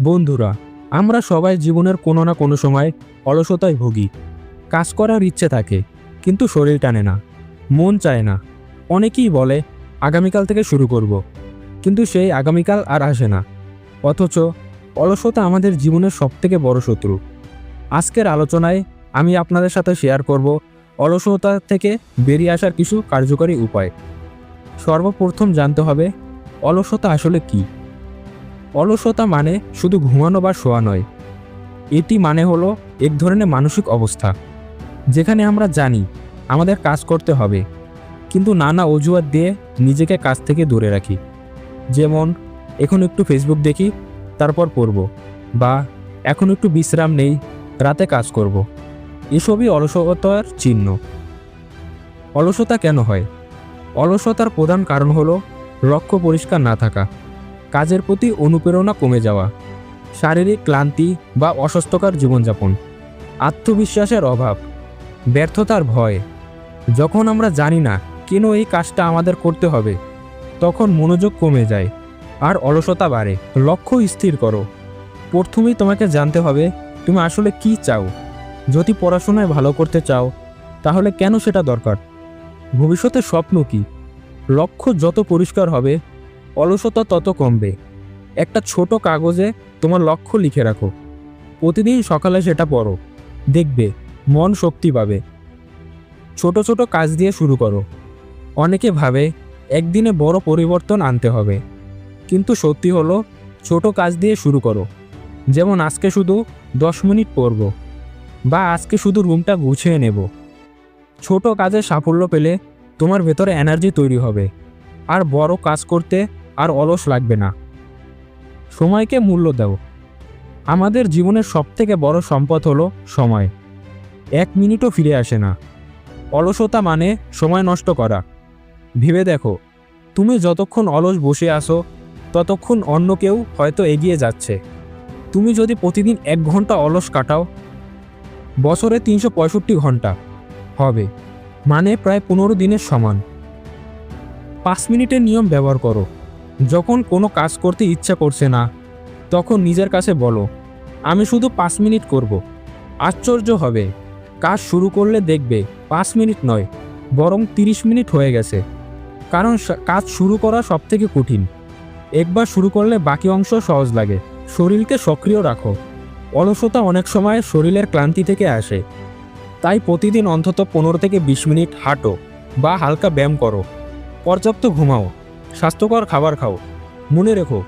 বন্ধুরা, আমরা সবাই জীবনের কোনো না কোনো সময় অলসতায় ভুগি। কাজ করার ইচ্ছে থাকে, কিন্তু শরীর টানে না, মন চায় না। অনেকেই বলে, আগামীকাল থেকে শুরু করব। কিন্তু সেই আগামীকাল আর আসে না। অথচ অলসতা আমাদের জীবনের সবথেকে বড় শত্রু। আজকের আলোচনায় আমি আপনাদের সাথে শেয়ার করব অলসতা থেকে বেরিয়ে আসার কিছু কার্যকরী উপায়। সর্বপ্রথম জানতে হবে, অলসতা আসলে কী? অলসতা মানে শুধু ঘুমানো বা শোয়া নয়। এটি মানে হলো এক ধরনের মানসিক অবস্থা, যেখানে আমরা জানি আমাদের কাজ করতে হবে, কিন্তু নানা অজুহাত দিয়ে নিজেকে কাজ থেকে দূরে রাখি। যেমন, এখন একটু ফেসবুক দেখি, তারপর পড়ব, বা এখন একটু বিশ্রাম নেই, রাতে কাজ করব। এসবই অলসতার চিহ্ন। অলসতা কেন হয়? অলসতার প্রধান কারণ হলো লক্ষ্য পরিষ্কার না থাকা। কাজের প্রতি অনুপ্রেরণা কমে যাওয়া, শারীরিক ক্লান্তি বা অস্বাস্থ্যকর জীবনযাপন, আত্মবিশ্বাসের অভাব, ব্যর্থতার ভয়। যখন আমরা জানি না কেন এই কাজটা আমাদের করতে হবে, তখন মনোযোগ কমে যায় আর অলসতা বাড়ে। লক্ষ্য স্থির করো। প্রথমেই তোমাকে জানতে হবে, তুমি আসলে কি চাও? যদি পড়াশোনায় ভালো করতে চাও, তাহলে কেন সেটা দরকার? ভবিষ্যতের স্বপ্ন কি? লক্ষ্য যত পরিষ্কার হবে অলসতা তত কমবে। একটা ছোট কাগজে তোমার লক্ষ্য লিখে রাখো। প্রতিদিন সকালে সেটা পড়ো। দেখবে, মন শক্তি পাবে। ছোট ছোট কাজ দিয়ে শুরু করো। অনেকে ভাবে, একদিনে বড় পরিবর্তন আনতে হবে। কিন্তু সত্যি হলো, ছোট কাজ দিয়ে শুরু করো। যেমন আজকে শুধু দশ মিনিট পড়ব, বা আজকে শুধু রুমটা গুছিয়ে নেব। ছোট কাজে সাফল্য পেলে তোমার ভেতরে এনার্জি তৈরি হবে। আর বড় কাজ করতে আর অলস লাগবে না। সময়কে মূল্য দাও। আমাদের জীবনের সবথেকে বড় সম্পদ হলো সময়। এক মিনিটও ফিরে আসে না। অলসতা মানে সময় নষ্ট করা। ভেবে দেখো, তুমি যতক্ষণ অলস বসে আসো ততক্ষণ অন্য কেউ হয়তো এগিয়ে যাচ্ছে। তুমি যদি প্রতিদিন এক ঘণ্টা অলস কাটাও, বছরে তিনশো পঁয়ষট্টি ঘণ্টা হবে মানে প্রায় পনেরো দিনের সমান। পাঁচ মিনিটের নিয়ম ব্যবহার করো। যখন কোনো কাজ করতে ইচ্ছা করছে না, তখন নিজের কাছে বলো, আমি শুধু পাঁচ মিনিট করব। আশ্চর্য হবে। কাজ শুরু করলে দেখবে পাঁচ মিনিট নয়, বরং তিরিশ মিনিট হয়ে গেছে। কারণ কাজ শুরু করা সবথেকে কঠিন। একবার শুরু করলে বাকি অংশ সহজ লাগে। শরীরকে সক্রিয় রাখো। অলসতা অনেক সময় শরীরের ক্লান্তি থেকে আসে। তাই প্রতিদিন অন্তত পনেরো থেকে বিশ মিনিট হাঁটো বা হালকা ব্যায়াম করো। পর্যাপ্ত ঘুমাও। স্বাস্থ্যকর খাবার খাও। মনে রেখো,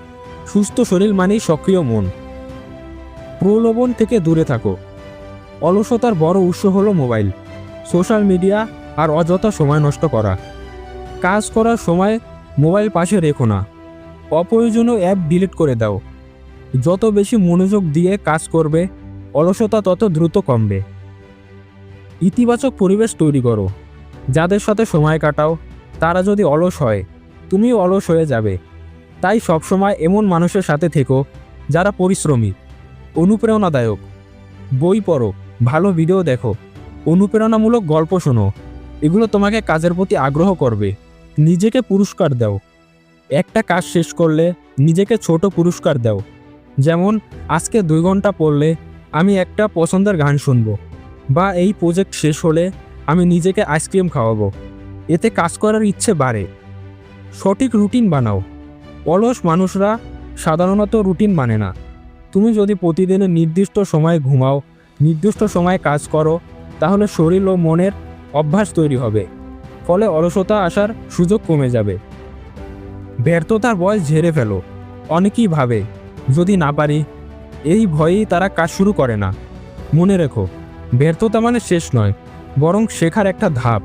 সুস্থ শরীর মানেই সক্রিয় মন। প্রলোভন থেকে দূরে থাকো। অলসতার বড় উৎস হলো মোবাইল। সোশ্যাল মিডিয়া আর অযথা সময় নষ্ট করা। কাজ করার সময় মোবাইল পাশে রেখো না। অপ্রয়োজনীয় অ্যাপ ডিলিট করে দাও। যত বেশি মনোযোগ দিয়ে কাজ করবে, অলসতা তত দ্রুত কমবে। ইতিবাচক পরিবেশ তৈরি করো। যাদের সাথে সময় কাটাও, তারা যদি অলস হয় তুমিও অলস হয়ে যাবে। তাই সবসময় এমন মানুষের সাথে থেকো, যারা পরিশ্রমী, অনুপ্রেরণাদায়ক। বই পড়ো, ভালো ভিডিও দেখো, অনুপ্রেরণামূলক গল্প শোনো, এগুলো তোমাকে কাজের প্রতি আগ্রহ করবে। নিজেকে পুরস্কার দাও। একটা কাজ শেষ করলে নিজেকে ছোট পুরস্কার দাও। যেমন, আজকে দুই ঘণ্টা পড়লে আমি একটা পছন্দের গান শুনব, বা এই প্রজেক্ট শেষ হলে আমি নিজেকে আইসক্রিম খাওয়াবো। এতে কাজ করার ইচ্ছে বাড়ে। সঠিক রুটিন বানাও। অলস মানুষরা সাধারণত রুটিন মানে না। তুমি যদি প্রতিদিনের নির্দিষ্ট সময়ে ঘুমাও, নির্দিষ্ট সময়ে কাজ করো, তাহলে শরীর ও মনের অভ্যাস তৈরি হবে। ফলে অলসতা আসার সুযোগ কমে যাবে। ব্যর্থতার বয়স ঝেড়ে ফেলো। অনেকেই ভাবে, যদি না পারি, এই ভয়েই তারা কাজ শুরু করে না। মনে রেখো, ব্যর্থতা মানে শেষ নয়, বরং শেখার একটা ধাপ।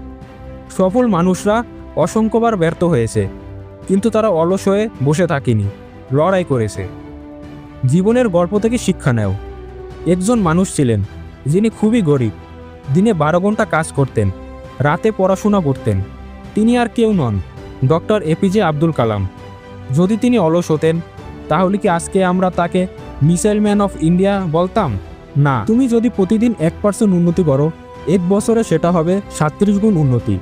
সফল মানুষরা অসংখ্যবার ব্যর্থ হয়েছে। কিন্তু তারা অলস হয়ে বসে থাকেনি, লড়াই করেছে। জীবনের গল্প থেকে শিক্ষা নেও। একজন মানুষ ছিলেন, যিনি খুবই গরিব, দিনে বারো ঘণ্টা কাজ করতেন, রাতে পড়াশোনা করতেন। তিনি আর কেউ নন, ডক্টর এপিজে আব্দুল কালাম। যদি তিনি অলস হতেন, তাহলে কি আজকে আমরা তাকে মিসাইল ম্যান অফ ইন্ডিয়া বলতাম? না। তুমি যদি প্রতিদিন এক পার্সেন্ট উন্নতি করো, এক বছরে সেটা হবে সাতত্রিশ গুণ উন্নতি।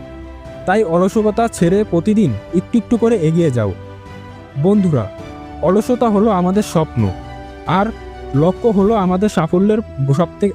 তাই অলসতা ছেড়ে প্রতিদিন একটু একটু করে এগিয়ে যাও। বন্ধুরা, অলসতা হলো আমাদের স্বপ্ন, আর লক্ষ্য হলো আমাদের সাফল্যের সবথেকে